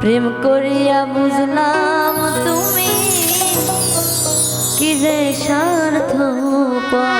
প্রেম করিয়া বুঝলাম তুমি কি রে স্বার্থ তুমি